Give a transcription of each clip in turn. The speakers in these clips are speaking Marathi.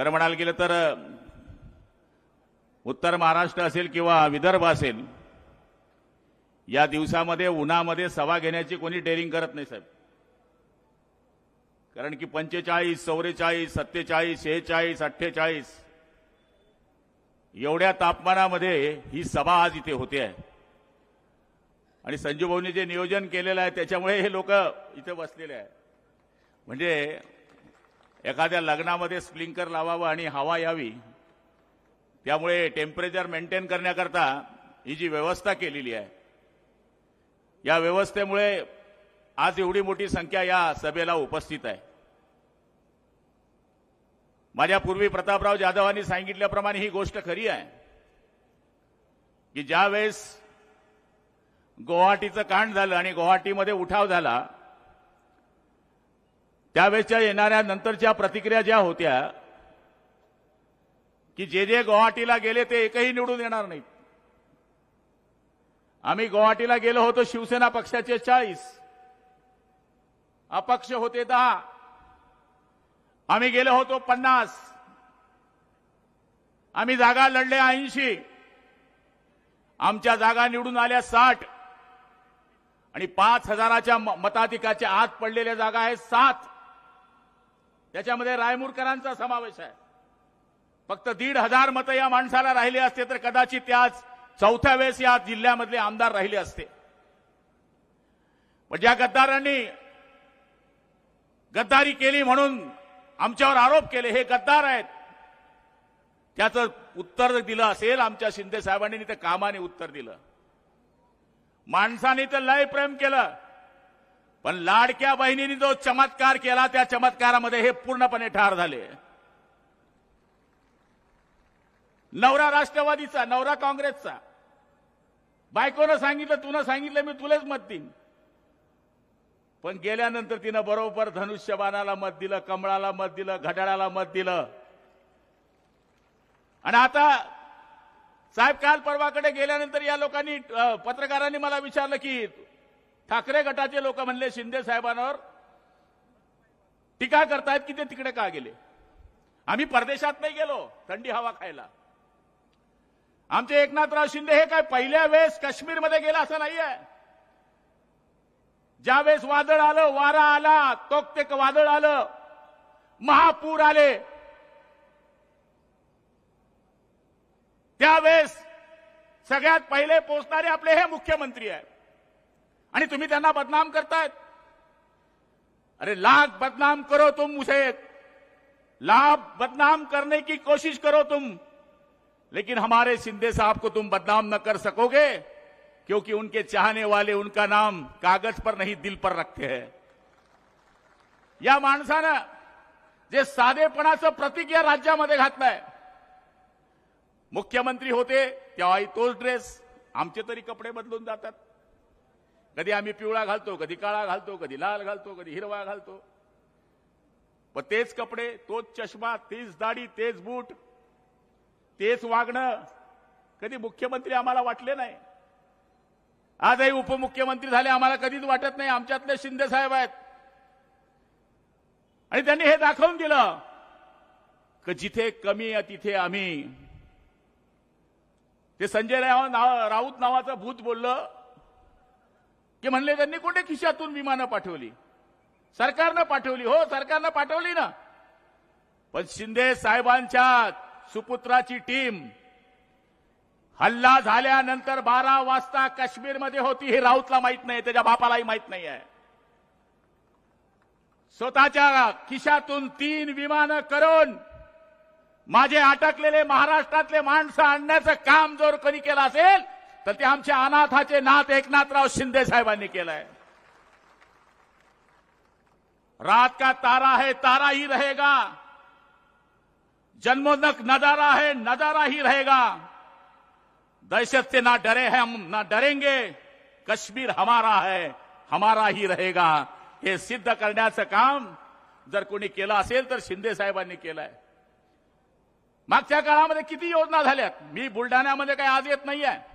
खरं म्हणायला गेलं तर उत्तर महाराष्ट्र असेल किंवा विदर्भ असेल या दिवसामध्ये उन्हामध्ये सभा घेण्याची कोणी डेअरिंग करत नाही साहेब. कारण की पंचेचाळीस चौवेचाळीस सत्तेचाळीस शेहेचाळीस अठ्ठेचाळीस एवढ्या तापमानामध्ये ही सभा आज इथे होते आहे. आणि संजू भाऊनी जे नियोजन केलेलं आहे त्याच्यामुळे हे लोक इथे बसलेले आहे. म्हणजे एखाद्या लग्नामध्ये स्प्लिंकर लावावं आणि हवा यावी त्यामुळे टेम्परेचर मेंटेन करण्याकरता ही जी व्यवस्था केलेली आहे या व्यवस्थेमुळे आज एवढी मोठी संख्या या सभेला उपस्थित आहे. माझ्या पूर्वी प्रतापराव जाधवांनी सांगितल्याप्रमाणे ही गोष्ट खरी आहे की ज्यावेळेस गुवाहाटीचं कांड झालं आणि गुवाहाटीमध्ये उठाव झाला त्यावेळेसच्या येणाऱ्या नंतरच्या प्रतिक्रिया ज्या होत्या की जे जे गुवाहाटीला गेले ते एकही निवडून येणार नाहीत. आम्ही गुवाहाटीला गेलो होतो शिवसेना पक्षाचे चाळीस अपक्ष होते दहा आम्ही गेलो होतो पन्नास आम्ही जागा लढल्या ऐंशी आमच्या जागा निवडून आल्या साठ आणि पाच हजाराच्या म- मताधिकाच्या आत पडलेल्या जागा आहेत सात. त्याच्यामध्ये रायमुरकरांचा समावेश आहे. फक्त दीड हजार मतं या माणसाला राहिले असते तर कदाचित त्याच चौथ्या वेळेस या जिल्ह्यामधले आमदार राहिले असते. पण ज्या गद्दारांनी गद्दारी केली म्हणून आमच्यावर आरोप केले हे गद्दार आहेत. त्याचं उत्तर दिलं असेल आमच्या शिंदे साहेबांनी तर कामाने उत्तर दिलं. माणसाने तर लय प्रेम केलं. पण लाडक्या बहिणीने जो चमत्कार केला त्या चमत्कारामध्ये हे पूर्णपणे ठार झाले. नवरा राष्ट्रवादीचा नवरा काँग्रेसचा. बायकोनं सांगितलं तुनं सांगितलं मी तुलाच मत देईन. पण गेल्यानंतर तिनं बरोबर धनुष्यबाणाला मत दिलं कमळाला मत दिलं घड्याळाला मत दिलं. आणि आता साहेब काल परवाकडे गेल्यानंतर या लोकांनी पत्रकारांनी मला विचारलं की ठाकरे गटाचे लोक म्हणले शिंदे साहेबांवर टीका करतायत की ते तिकडे का गेले? आम्ही परदेशात नाही गेलो थंडी हवा खायला. आमचे एकनाथराव शिंदे हे काय पहिल्या वेळेस काश्मीरमध्ये गेला असं नाही आहे ज्यावेळेस वादळ आलं वारा आला तोकतेक वादळ आलं महापूर आले. त्यावेळेस सगळ्यात पहिले पोचणारे आपले हे मुख्यमंत्री आहेत. आणि तुम्ही त्यांना बदनाम करतायत. अरे लाख बदनाम करो तुम उसे. लाभ बदनाम करने की कोशिश करो तुम. लेकिन हमारे शिंदे साहब को तुम बदनाम न कर सकोगे क्योंकि उनके चाहने वाले उनका नाम कागज पर नहीं दिल पर रखते हैं। या माणसानं जे साधेपणाचं प्रतीक या राज्यामध्ये घातलंय. मुख्यमंत्री होते तेव्हाही तोच ड्रेस आमचे तरी कपडे बदलून जातात. कधी आम्ही पिवळा घालतो कधी काळा घालतो कधी लाल घालतो कधी हिरवा घालतो. पण तेच कपडे तोच चष्मा तीच दाढी तेच बूट तेच वागणं कधी मुख्यमंत्री आम्हाला वाटले नाही. आजही उपमुख्यमंत्री झाले आम्हाला कधीच वाटत नाही. आमच्यातले शिंदे साहेब आहेत. आणि त्यांनी हे दाखवून दिलं की जिथे कमी आहे तिथे आम्ही. ते संजय राव राऊत नावाचं भूत बोललं की म्हणले त्यांनी कुठे खिशातून विमानं पाठवली? सरकारनं पाठवली. हो सरकारनं पाठवली ना. पण शिंदे साहेबांच्या सुपुत्राची टीम हल्ला झाल्यानंतर बारा वाजता काश्मीरमध्ये होती हे राऊतला माहीत नाही त्याच्या बापालाही माहीत नाही आहे. स्वतःच्या खिशातून तीन विमानं करून माझे अटकलेले महाराष्ट्रातले माणसं आणण्याचं काम जर कोणी केलं असेल? ते आमच्या अनाथाचे नाथ एकनाथराव शिंदे साहेबांनी केलंय. रात का तारा है, तारा ही रहेगा. जन्मोन्नक नज़ारा है, नज़ारा ही रहेगा. दहशत से ना डरे हैं हम, ना डरेंगे. कश्मीर हमारा है, हमारा ही रहेगा. हे सिद्ध करना करण्याचं काम जर तर शिंदे साहेबांनी केलंय. मागच्या काळामध्ये योजना मी बुलढाण्यामध्ये काही आज येत नाहीये.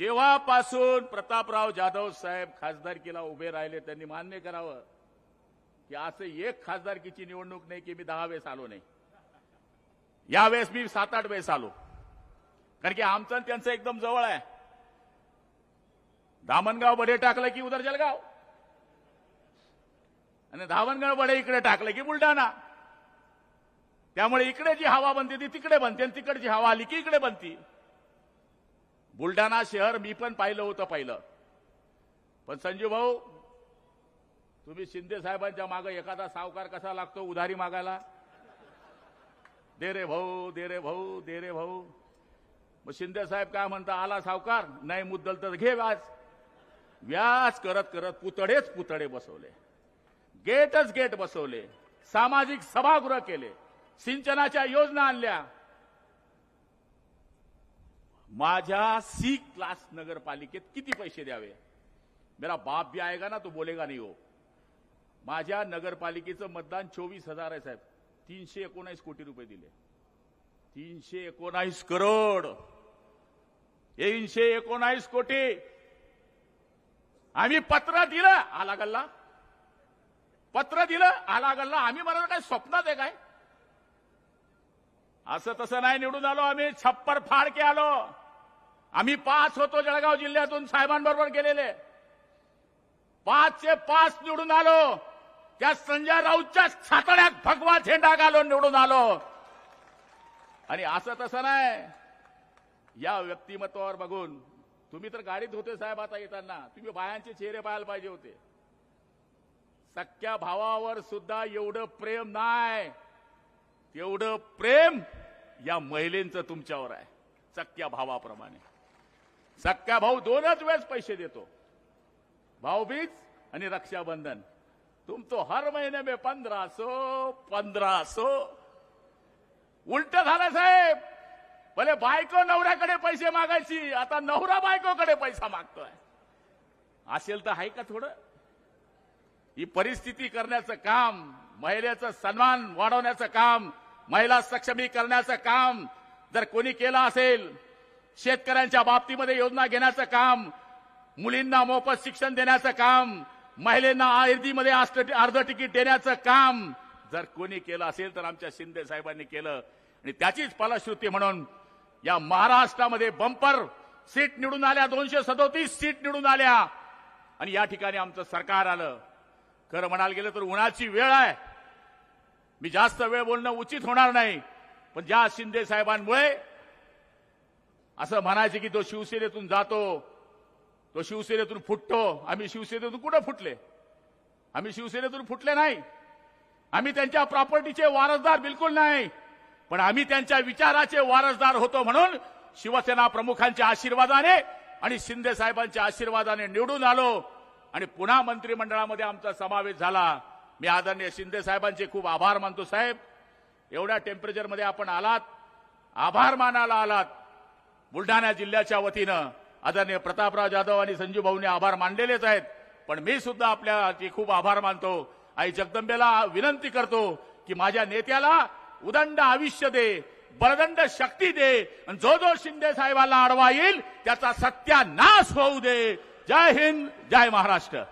जेव्हापासून प्रतापराव जाधव साहेब खासदारकीला उभे राहिले त्यांनी मान्य करावं की असं एक खासदारकीची निवडणूक नाही की मी दहा वेळेस आलो नाही. यावेळेस मी सात आठ वेळेस आलो. कारण की आमचं त्यांचं एकदम जवळ आहे. धामणगाव बडे टाकलं की उदर जलगाव. आणि धामणगाव बडे इकडे टाकलं की बुलढाणा. त्यामुळे इकडे जी हवा बनते ती तिकडे बनते आणि तिकडची हवा आली की इकडे बनती. बुलढाणा शहर मी पण पाहिलं होतं पाहिलं. पण संजू भाऊ तुम्ही शिंदे साहेबांच्या मागे एखादा सावकार कसा लागतो उधारी मागायला? दे रे भाऊ दे रे भाऊ दे रे भाऊ. मग शिंदे साहेब काय म्हणता आला सावकार? नाही मुद्दल तर घे व्याज. व्याज करत करत पुतळेच पुतळे बसवले. गेटच गेट बसवले. सामाजिक सभागृह केले. सिंचनाच्या योजना आणल्या. माझ्या सी क्लास नगरपालिकेत किती पैसे द्यावे? मेरा बाप भी आएगा ना तो बोलेगा नाही हो माझ्या नगरपालिकेचं मतदान चोवीस हजार आहे साहेब. तीनशे एकोणास कोटी रुपये दिले. तीनशे एकोणास करोड. तीनशे एकोणास कोटी. आम्ही पत्र दिलं आला गल्ला. पत्र दिलं आला गल्ला. आम्ही मला काय स्वप्नात आहे काय? असं तसं नाही निवडून आलो आम्ही. छप्पर फाडके आलो. आम्ही पाच होतो जळगाव जिल्ह्यातून साहेबांबरोबर गेलेले. पाचशे पाच निवडून आलो. त्या संजय राऊतच्या छातड्यात भगवा झेंडा घालून निवडून आलो. आणि असं तसं नाही. या व्यक्तिमत्वावर बघून तुम्ही तर गाडीत होते साहेब आता येताना. तुम्ही बायांचे चेहरे पाहायला पाहिजे होते. सख्या भावावर सुद्धा एवढं प्रेम नाही. तेवढं प्रेम या महिलेंचं तुमच्यावर आहे. सख्या भावाप्रमाणे. सक्का भाऊ दोनच वेळेस पैसे देतो. भाऊबीज आणि रक्षाबंधन. तुम तो हर महीने में पंधरा सो पंधरा सो उलट झालं साहेब. भले बायको नवऱ्याकडे पैसे मागायची आता नवरा बायकोकडे पैसा मागतोय. असेल तर आहे का थोडं? ही परिस्थिती करण्याचं काम महिलेचं सन्मान वाढवण्याचं काम महिला सक्षमीकरणाचं काम जर कोणी केलं असेल शेतकऱ्यांच्या बाबतीमध्ये योजना घेण्याचं काम मुलींना मोफत शिक्षण देण्याचं काम महिलांना आयर्दीमध्ये अर्ध तिकीट देण्याचं काम जर कोणी केलं असेल तर आमच्या शिंदे साहेबांनी केलं. आणि त्याचीच फलश्रुती म्हणून या महाराष्ट्रामध्ये बंपर सीट निवडून आल्या दोनशे सदोतीस सीट निवडून आल्या. आणि या ठिकाणी आमचं सरकार आलं. खरं म्हणायला गेलं तर उन्हाची वेळ आहे. मी जास्त वेळ बोलणं उचित होणार नाही. पण ज्या शिंदे साहेबांमुळे असं म्हणायचे की तो शिवसेनेतून जातो तो शिवसेनेतून फुटतो. आम्ही शिवसेनेतून कुठं फुटले? आम्ही शिवसेनेतून फुटले नाही. आम्ही त्यांच्या प्रॉपर्टीचे वारसदार बिलकुल नाही. पण आम्ही त्यांच्या विचाराचे वारसदार होतो म्हणून शिवसेना प्रमुखांच्या आशीर्वादाने आणि शिंदे साहेबांच्या आशीर्वादाने निवडून आलो आणि पुन्हा मंत्रिमंडळामध्ये आमचा समावेश झाला. मी आदरणीय शिंदे साहेबांचे खूप आभार मानतो साहेब. एवढ्या टेम्परेचरमध्ये आपण आलात. आभार मानायला आलात. बुलढाणा जिल्ह्याच्या वतीनं आदरणीय प्रतापराव जाधव आणि संजू भाऊने आभार मानलेलेच आहेत. पण मी सुद्धा आपल्या खूप आभार मानतो. आई जगदंबेला विनंती करतो की माझ्या नेत्याला उदंड आयुष्य दे बलदंड शक्ती दे आणि जो जो शिंदे साहेबाला अडवा येईल त्याचा सत्यानाश होऊ दे. जय हिंद जय महाराष्ट्र.